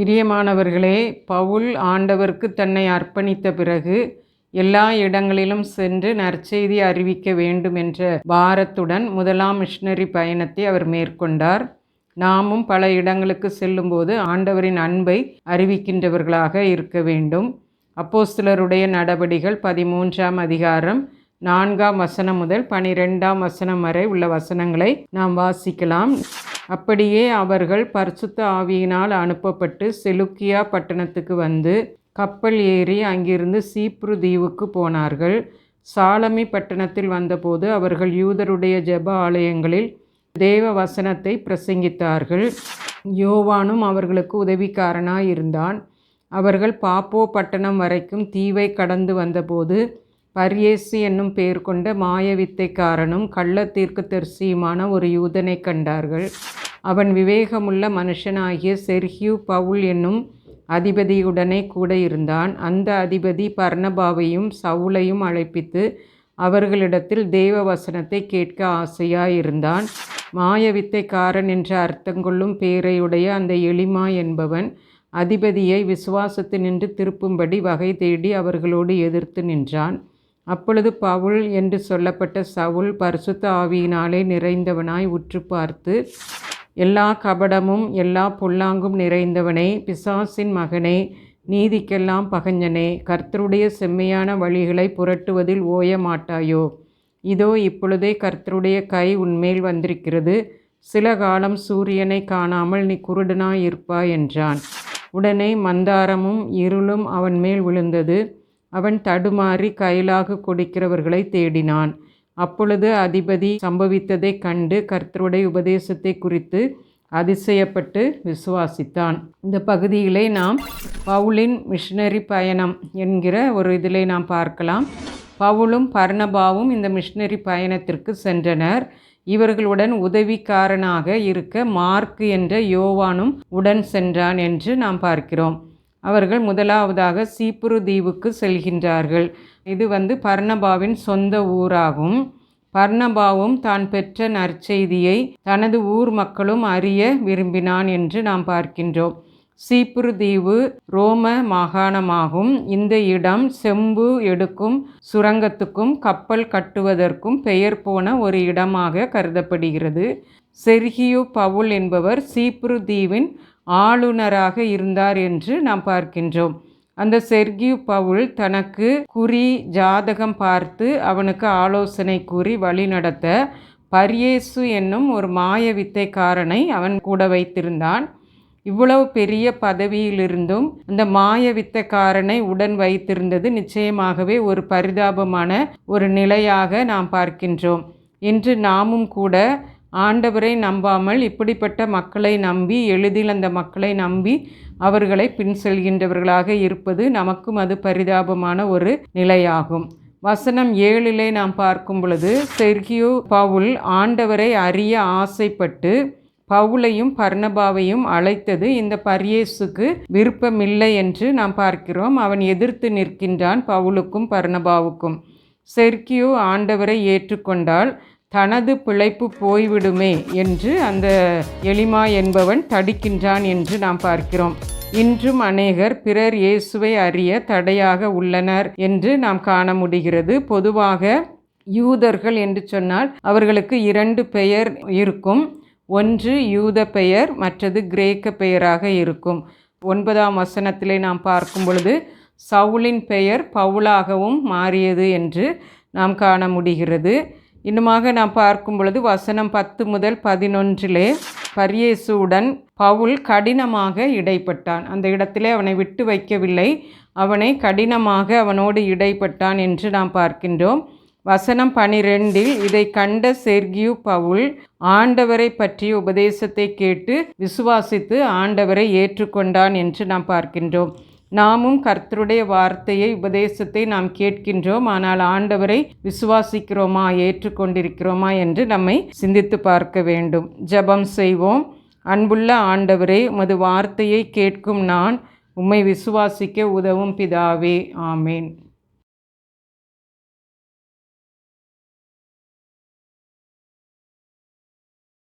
பிரியமானவர்களே பவுல் ஆண்டவருக்கு தன்னை அர்ப்பணித்த பிறகு எல்லா இடங்களிலும் சென்று நற்செய்தி அறிவிக்க வேண்டும் என்ற பாரத்துடன் முதலாம் மிஷினரி பயணத்தை அவர் மேற்கொண்டார். நாமும் பல இடங்களுக்கு செல்லும்போது ஆண்டவரின் அன்பை அறிவிக்கின்றவர்களாக இருக்க வேண்டும். அப்போஸ்தலருடைய நடபடிகள் பதிமூன்றாம் அதிகாரம் நான்காம் வசனம் முதல் பனிரெண்டாம் வசனம் வரை உள்ள வசனங்களை நாம் வாசிக்கலாம். அப்படியே அவர்கள் பரிசுத்த ஆவியினால் அனுப்பப்பட்டு செலுக்கியா பட்டணத்துக்கு வந்து கப்பல் ஏறி அங்கிருந்து சீப்ரு தீவுக்கு போனார்கள். சாலமி பட்டணத்தில் வந்தபோது அவர்கள் யூதருடைய ஜெப ஆலயங்களில் தேவ வசனத்தை பிரசங்கித்தார்கள். யோவானும் அவர்களுக்கு உதவிக்காரனாய் இருந்தான் அவர்கள் பாப்போ பட்டணம் வரைக்கும் தீவை கடந்து வந்தபோது பரியேசு என்னும் பெயர் கொண்ட மாயவித்தைக்காரனும் கள்ள தீர்க்கதரிசியுமான ஒரு யூதனை கண்டார்கள். அவன் விவேகமுள்ள மனுஷனாகிய செர்ஹியூ பவுல் என்னும் அதிபதியுடனே கூட இருந்தான். அந்த அதிபதி பர்ணபாவையும் சவுலையும் அழைப்பித்து அவர்களிடத்தில் தேவ வசனத்தை கேட்க ஆசையாயிருந்தான். மாயவித்தைக்காரன் என்ற அர்த்தங்கொள்ளும் பேரையுடைய அந்த எளிமா என்பவன் அதிபதியை விசுவாசத்து நின்று திருப்பும்படி வகை தேடி அவர்களோடு எதிர்த்து நின்றான். அப்பொழுது பவுல் என்று சொல்லப்பட்ட சவுல் பரிசுத்த ஆவியினாலே நிறைந்தவனாய் உற்று பார்த்து எல்லா கபடமும் எல்லா பொல்லாங்கும் நிறைந்தவனே பிசாசின் மகனே நீதிக்கெல்லாம் பகஞ்சனே கர்த்தருடைய செம்மையான வழிகளை புரட்டுவதில் ஓய மாட்டாயோ இதோ இப்பொழுதே கர்த்தருடைய கை உன்மேல் வந்திருக்கிறது. சில காலம் சூரியனை காணாமல் நீ குருடனாய் இருப்பாய் என்றான். உடனே மந்தாரமும் இருளும் அவன் மேல் விழுந்தது. அவன் தடுமாறி கையிலாக கொடுக்கிறவர்களை தேடினான். அப்பொழுது அதிபதி சம்பவித்ததைக் கண்டு கர்த்தருடைய உபதேசத்தை குறித்து அதிசயப்பட்டு விசுவாசித்தான். இந்த பகுதியிலே நாம் பவுலின் மிஷினரி பயணம் என்கிற ஒரு இதிலே நாம் பார்க்கலாம். பவுலும் பர்ணபாவும் இந்த மிஷினரி பயணத்திற்கு சென்றனர். இவர்களுடன் உதவிக்காரனாக இருக்க மார்க் என்ற யோவானும் உடன் சென்றான் என்று நாம் பார்க்கிறோம். அவர்கள் முதலாவதாக சீப்புரு தீவுக்கு செல்கின்றார்கள். இது வந்து பர்ணபாவின் சொந்த ஊராகும். பர்ணபாவும் தான் பெற்ற நற்செய்தியை தனது ஊர் மக்களும் அறிய விரும்பினான் என்று நாம் பார்க்கின்றோம். சீப்புரு தீவு ரோம மாகாணமாகும். இந்த இடம் செம்பு எடுக்கும் சுரங்கத்துக்கும் கப்பல் கட்டுவதற்கும் பெயர் போன ஒரு இடமாக கருதப்படுகிறது. செர்கியு பவுல் என்பவர் சீப்புரு தீவின் ஆளுநராக இருந்தார் என்று நாம் பார்க்கின்றோம். அந்த செர்கியு பவுல் தனக்கு குறி ஜாதகம் பார்த்து அவனுக்கு ஆலோசனை கூறி வழிநடத்த பரியேசு என்னும் ஒரு மாய வித்தைக்காரனை அவன் கூட வைத்திருந்தான். இவ்வளவு பெரிய பதவியிலிருந்தும் அந்த மாய வித்தக்காரனை உடன் வைத்திருந்தது நிச்சயமாகவே ஒரு பரிதாபமான ஒரு நிலையாக நாம் பார்க்கின்றோம். இன்று நாமும் கூட ஆண்டவரை நம்பாமல் இப்படிப்பட்ட மக்களை நம்பி எளிதில் அந்த மக்களை நம்பி அவர்களை பின் செல்கின்றவர்களாக இருப்பது நமக்கும் அது பரிதாபமான ஒரு நிலையாகும். வசனம் ஏழிலே நாம் பார்க்கும் பொழுது செர்கியோ பவுல் ஆண்டவரை அறிய ஆசைப்பட்டு பவுலையும் பர்ணபாவையும் அழைத்தது இந்த பரியேசுக்கு விருப்பமில்லை என்று நாம் பார்க்கிறோம். அவன் எதிர்த்து நிற்கின்றான் பவுலுக்கும் பர்ணபாவுக்கும். செர்கியோ ஆண்டவரை ஏற்றுக்கொண்டால் தனது பிழைப்பு போய்விடுமே என்று அந்த எளிமா என்பவன் தடிக்கின்றான் என்று நாம் பார்க்கிறோம். இன்றும் அநேகர் பிறர் இயேசுவை அறிய தடையாக உள்ளனர் என்று நாம் காண முடிகிறது. பொதுவாக யூதர்கள் என்று சொன்னால் அவர்களுக்கு இரண்டு பெயர் இருக்கும். ஒன்று யூத பெயர் மற்றது கிரேக்க பெயராக இருக்கும். ஒன்பதாம் வசனத்திலே நாம் பார்க்கும் பொழுது சவுலின் பெயர் பவுலாகவும் மாறியது என்று நாம் காண முடிகிறது. இன்னுமாக நாம் பார்க்கும் பொழுது வசனம் பத்து முதல் பதினொன்றிலே பரியேசுவுடன் பவுல் கடினமாக இடைப்பட்டான். அந்த இடத்திலே அவனை விட்டு வைக்கவில்லை. அவனை கடினமாக அவனோடு இடைப்பட்டான் என்று நாம் பார்க்கின்றோம். வசனம் பனிரெண்டில் இதை கண்ட செர்கியு பவுல் ஆண்டவரை பற்றிய உபதேசத்தை கேட்டு விசுவாசித்து ஆண்டவரை ஏற்றுக்கொண்டான் என்று நாம் பார்க்கின்றோம். நாமும் கர்த்தருடைய வார்த்தையை உபதேசத்தை நாம் கேட்கின்றோம். ஆனால் ஆண்டவரை விசுவாசிக்கிறோமா ஏற்றுக்கொண்டிருக்கிறோமா என்று நம்மை சிந்தித்து பார்க்க வேண்டும். ஜபம் செய்வோம். அன்புள்ள ஆண்டவரே உமது வார்த்தையை கேட்கும் நான் உம்மை விசுவாசிக்க உதவும் பிதாவே. ஆமேன்.